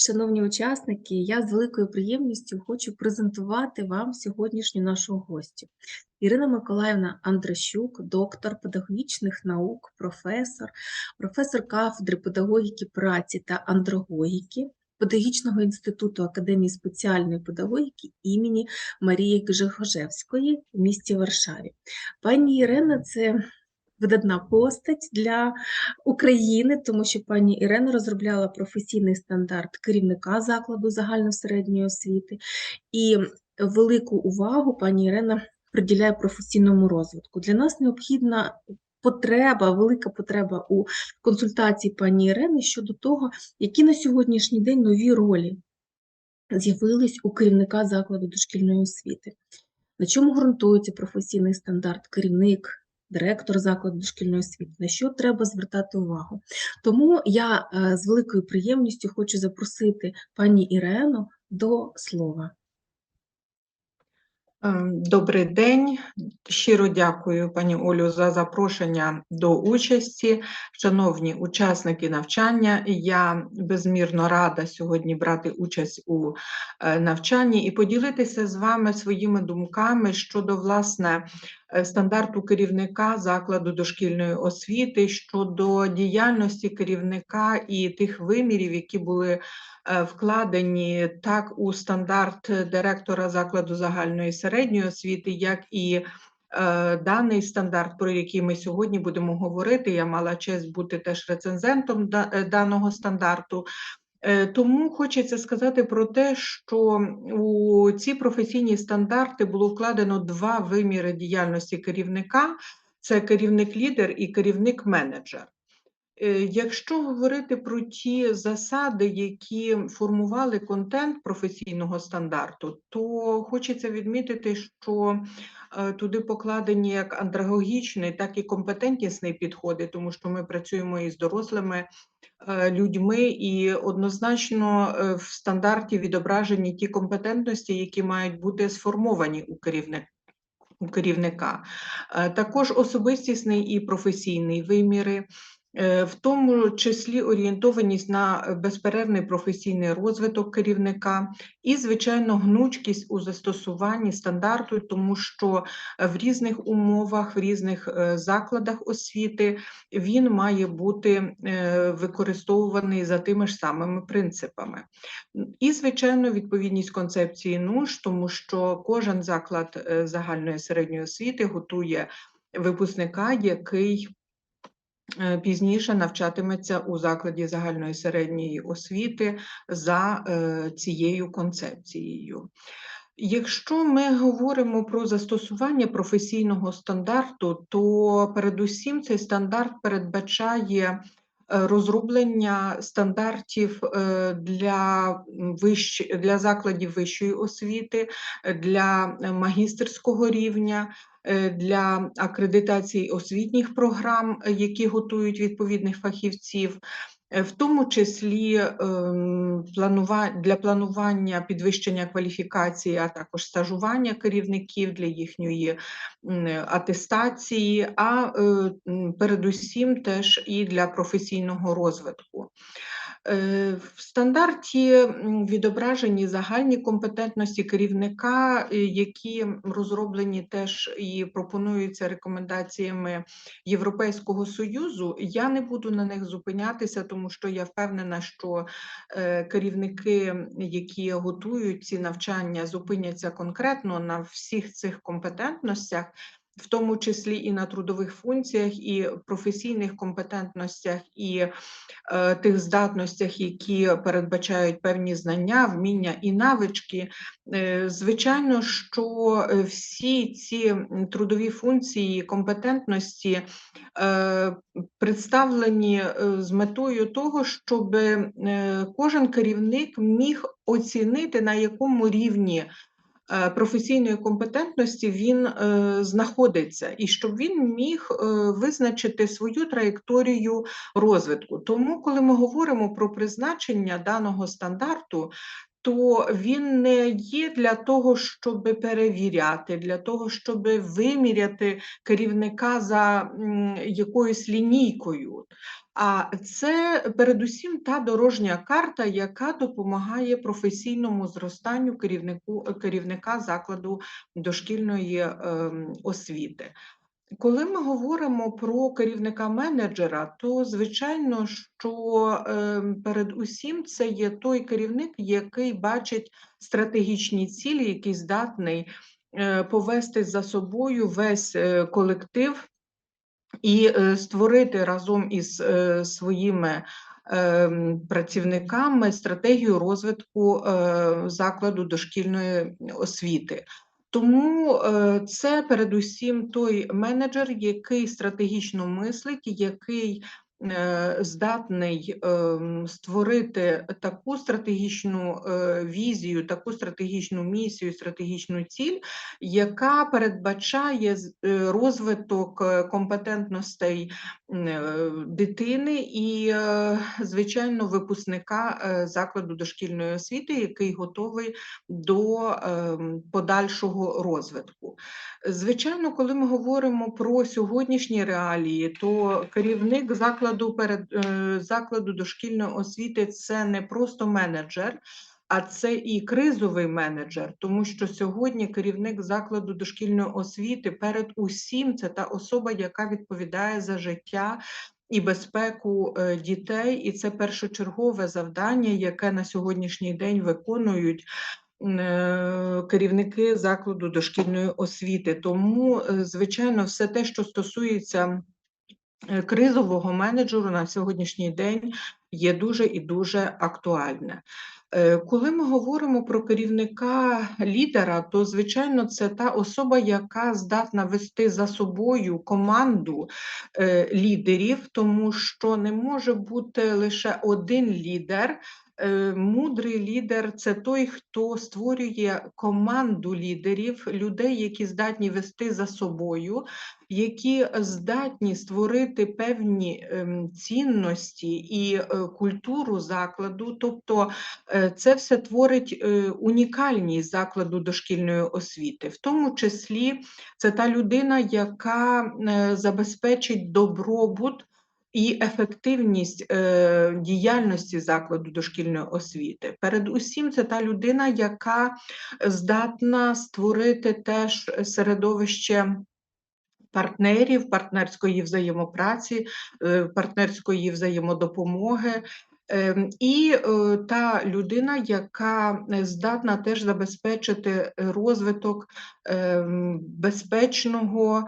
Шановні учасники, я з великою приємністю хочу презентувати вам сьогоднішню нашу гостю. Ірина Миколаївна Андрощук, доктор педагогічних наук, професор, професор кафедри педагогіки праці та андрогогіки Педагогічного інституту Академії спеціальної педагогіки імені Марії Гжегожевської в місті Варшаві. Пані Ірина це видатна постать для України, тому що пані Ірена розробляла професійний стандарт керівника закладу загальносередньої освіти, і велику увагу пані Ірена приділяє професійному розвитку. Для нас необхідна потреба, велика потреба у консультації пані Ірени щодо того, які на сьогоднішній день нові ролі з'явились у керівника закладу дошкільної освіти. На чому ґрунтується професійний стандарт керівник, директор закладу дошкільної освіти, на що треба звертати увагу. Тому я е, з великою приємністю хочу запросити пані Ірену до слова. Ем, Добрий день. Щиро дякую, пані Олю, за запрошення до участі. Шановні учасники навчання, я безмірно рада сьогодні брати участь у е, навчанні і поділитися з вами своїми думками щодо власне е, стандарту керівника закладу дошкільної освіти, щодо діяльності керівника і тих вимірів, які були вкладені так у стандарт директора закладу загальної середньої освіти, як і е, даний стандарт, про який ми сьогодні будемо говорити. Я мала честь бути теж рецензентом е, даного стандарту. Е, Тому хочеться сказати про те, що у ці професійні стандарти було вкладено два виміри діяльності керівника: це керівник-лідер і керівник-менеджер. Е, Якщо говорити про ті засади, які формували контент професійного стандарту, то хочеться відмітити, що е, туди покладені як андрогогічний, так і компетентнісний підходи, тому що ми працюємо із дорослими е, людьми, і однозначно в стандарті відображені ті компетентності, які мають бути сформовані у керівника. У керівника також особистісний і професійний виміри, в тому числі орієнтованість на безперервний професійний розвиток керівника і, звичайно, гнучкість у застосуванні стандарту, тому що в різних умовах, в різних е, закладах освіти він має бути е, використовуваний за тими ж самими принципами. І, звичайно, відповідність концепції НУШ, тому що кожен заклад е, загальної середньої освіти готує випускника, який е, пізніше навчатиметься у закладі загальної середньої освіти за е, цією концепцією. Якщо ми говоримо про застосування професійного стандарту, то передусім цей стандарт передбачає е, розроблення стандартів е, для, вищ... для закладів вищої освіти, для магістерського рівня, е, для акредитації освітніх програм, які готують відповідних фахівців. Е, В тому числі ем, для планування підвищення кваліфікації, а також стажування керівників для їхньої атестації, а е, передусім теж і для професійного розвитку. Е, В стандарті відображені загальні компетентності керівника, е, які розроблені теж і пропонуються рекомендаціями Європейського Союзу. Я не буду на них зупинятися, тому що я впевнена, що е, керівники, які готують ці навчання, зупиняться конкретно на всіх цих компетентностях. В тому числі і на трудових функціях, і професійних компетентностях, і е, тих здатностях, які передбачають певні знання, вміння і навички. Е, Звичайно, що е, всі ці трудові функції, компетентності е, представлені е, з метою того, щоб е, кожен керівник міг оцінити, на якому рівні професійної компетентності він е, знаходиться, і щоб він міг е, визначити свою траєкторію розвитку. Тому, коли ми говоримо про призначення даного стандарту, то він не є для того, щоб перевіряти, для того, щоб виміряти керівника за якоюсь лінійкою. А це передусім та дорожня карта, яка допомагає професійному зростанню керівнику, керівника закладу дошкільної ем, освіти. Коли ми говоримо про керівника менеджера, то звичайно, що е, передусім це є той керівник, який бачить стратегічні цілі, який здатний е, повести за собою весь е, колектив і е, створити разом із своїми е, працівниками стратегію розвитку закладу дошкільної освіти. Тому е, це передусім той менеджер, який стратегічно мислить, який здатний ем, створити таку стратегічну е, візію, таку стратегічну місію, стратегічну ціль, яка передбачає е, розвиток е, компетентностей е, дитини і, е, звичайно, випускника е, закладу дошкільної освіти, який готовий до ем, подальшого розвитку. Звичайно, коли ми говоримо про сьогоднішні реалії, то керівник закладу перед е, закладу дошкільної освіти це не просто менеджер. А це і кризовий менеджер, тому що сьогодні керівник закладу дошкільної освіти перед усім це та особа, яка відповідає за життя і безпеку е, дітей, і це першочергове завдання, яке на сьогоднішній день виконують е, керівники закладу дошкільної освіти. Тому, звичайно, все те, що стосується кризового менеджеру на сьогоднішній день, є дуже і дуже актуальне. Е, Коли ми говоримо про керівника лідера, то звичайно це та особа, яка здатна вести за собою команду е, лідерів, тому що не може бути лише один лідер. Е, Мудрий лідер це той, хто створює команду лідерів, людей, які здатні вести за собою, які здатні створити певні ем, цінності і е, культуру закладу. Тобто е, це все творить унікальність закладу дошкільної освіти, в тому числі це та людина, яка забезпечить добробут. І ефективність е, діяльності закладу дошкільної освіти. Передусім, це та людина, яка здатна створити теж середовище партнерів, партнерської взаємопраці, е, партнерської взаємодопомоги. Ем, І е, та людина, яка е, здатна теж забезпечити е, розвиток ем, безпечного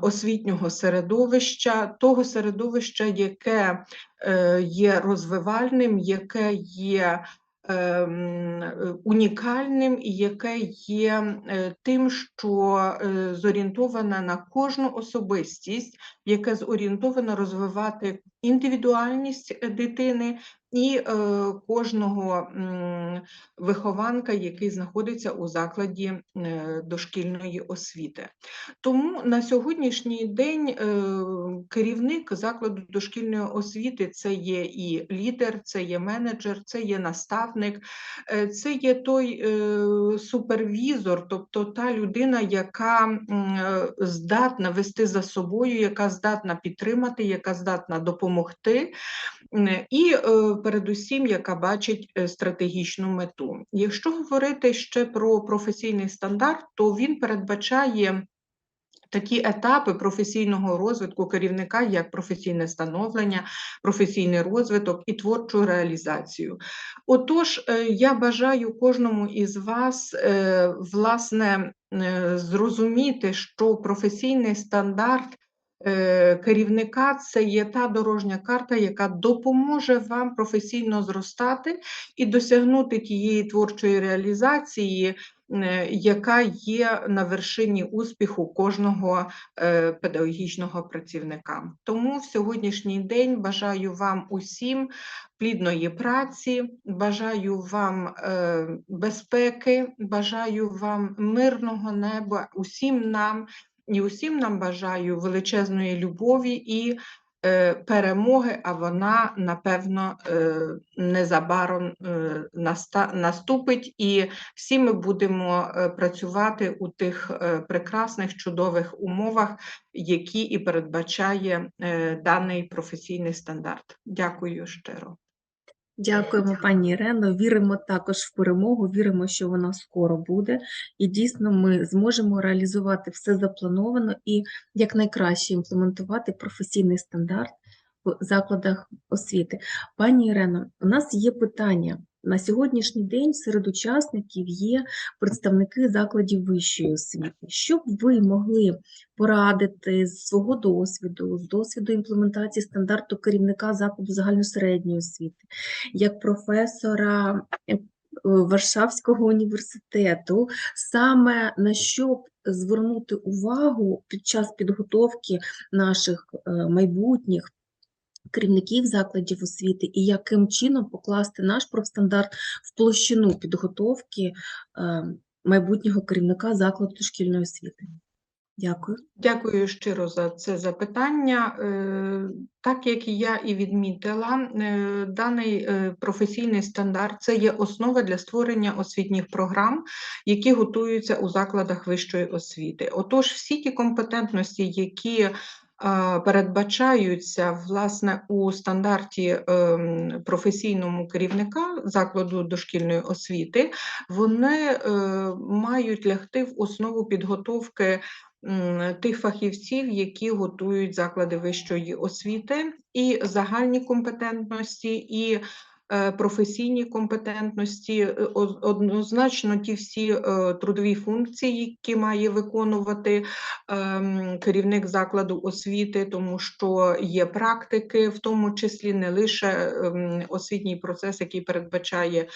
освітнього середовища, того середовища, яке є розвивальним, яке є ем, унікальним і яке є тим, що зорієнтоване на кожну особистість, яке зорієнтоване розвивати індивідуальність е, дитини і е, кожного вихованка, який знаходиться у закладі е, дошкільної освіти. Тому на сьогоднішній день керівник закладу дошкільної освіти це є і лідер, це є менеджер, це є наставник, це є той супервізор, тобто та людина, яка здатна вести за собою, яка здатна підтримати, яка здатна допомогти. М, І е, передусім, яка бачить е, стратегічну мету. Якщо говорити ще про професійний стандарт, то він передбачає такі етапи професійного розвитку керівника, як професійне становлення, професійний розвиток і творчу реалізацію. Отож, е, я бажаю кожному із вас власне зрозуміти, що професійний стандарт. Е, Керівника це є та дорожня карта, яка допоможе вам професійно зростати і досягнути тієї творчої реалізації, е, яка є на вершині успіху кожного е, педагогічного працівника. Тому в сьогоднішній день бажаю вам усім плідної праці, бажаю вам безпеки, бажаю вам мирного неба, усім нам і усім нам бажаю величезної любові і е, перемоги, а вона, напевно, е, незабаром е, наста- наступить, і всі ми будемо е, працювати у тих е, прекрасних, чудових умовах, які і передбачає е, даний професійний стандарт. Дякую щиро. Дякуємо, пані Ірено. Віримо також в перемогу, віримо, що вона скоро буде, і дійсно ми зможемо реалізувати все заплановано і якнайкраще імплементувати професійний стандарт в закладах освіти. Пані Ірено, у нас є питання. На сьогоднішній день серед учасників є представники закладів вищої освіти. Що б ви могли порадити з свого досвіду, з досвіду імплементації стандарту керівника закладу загальносередньої освіти, як професора е, Варшавського університету, саме на що звернути увагу під час підготовки наших е, майбутніх керівників закладів освіти і яким чином покласти наш профстандарт в площину підготовки е, майбутнього керівника закладу дошкільної освіти? Дякую. Дякую щиро за це запитання. Е, Так як і я і відмітила, е, даний професійний стандарт це є основа для створення освітніх програм, які готуються у закладах вищої освіти. Отож, всі ті компетентності, які передбачаються власне у стандарті ем, професійному керівника закладу дошкільної освіти, вони е, мають лягти в основу підготовки тих фахівців, які готують заклади вищої освіти, і загальні компетентності, і е, професійні компетентності, е, однозначно ті всі е, трудові функції, які має виконувати ем, керівник закладу освіти, тому що є практики, в тому числі не лише ем, освітній процес, який передбачає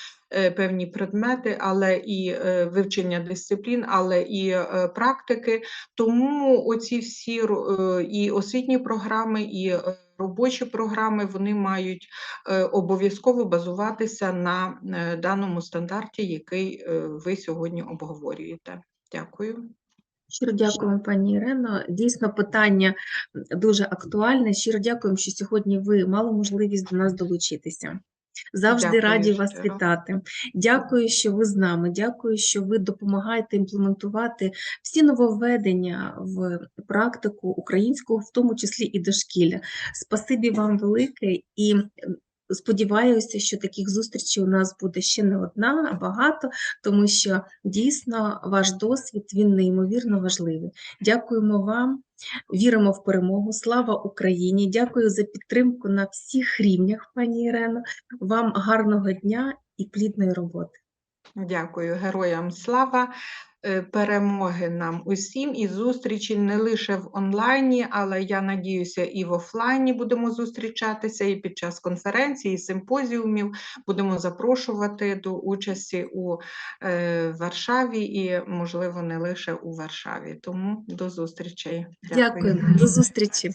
певні предмети, але і е, вивчення дисциплін, але і е, практики. Тому оці всі е, і освітні програми, і е, робочі програми вони мають е, обов'язково базуватися на е, даному стандарті, який е, ви сьогодні обговорюєте. Дякую. Щиро дякуємо, пані Ірено. Дійсно, питання дуже актуальне. Щиро дякуємо, що сьогодні ви мали можливість до нас долучитися. Завжди Дякую раді вас щиро. вітати. Дякую, що ви з нами. Дякую, що ви допомагаєте імплементувати всі нововведення в практику українського, в тому числі і дошкілля. Спасибі вам велике і сподіваюся, що таких зустрічей у нас буде ще не одна, а багато, тому що дійсно ваш досвід він неймовірно важливий. Дякуємо вам. Віримо в перемогу. Слава Україні! Дякую за підтримку на всіх рівнях, пані Ірено. Вам гарного дня і плідної роботи. Дякую героям слава, перемоги нам усім і зустрічі не лише в онлайні, але я надіюся, і в офлайні будемо зустрічатися, і під час конференцій, і симпозіумів будемо запрошувати до участі у е, Варшаві і, можливо, не лише у Варшаві. Тому до зустрічей. Дякую, до зустрічі.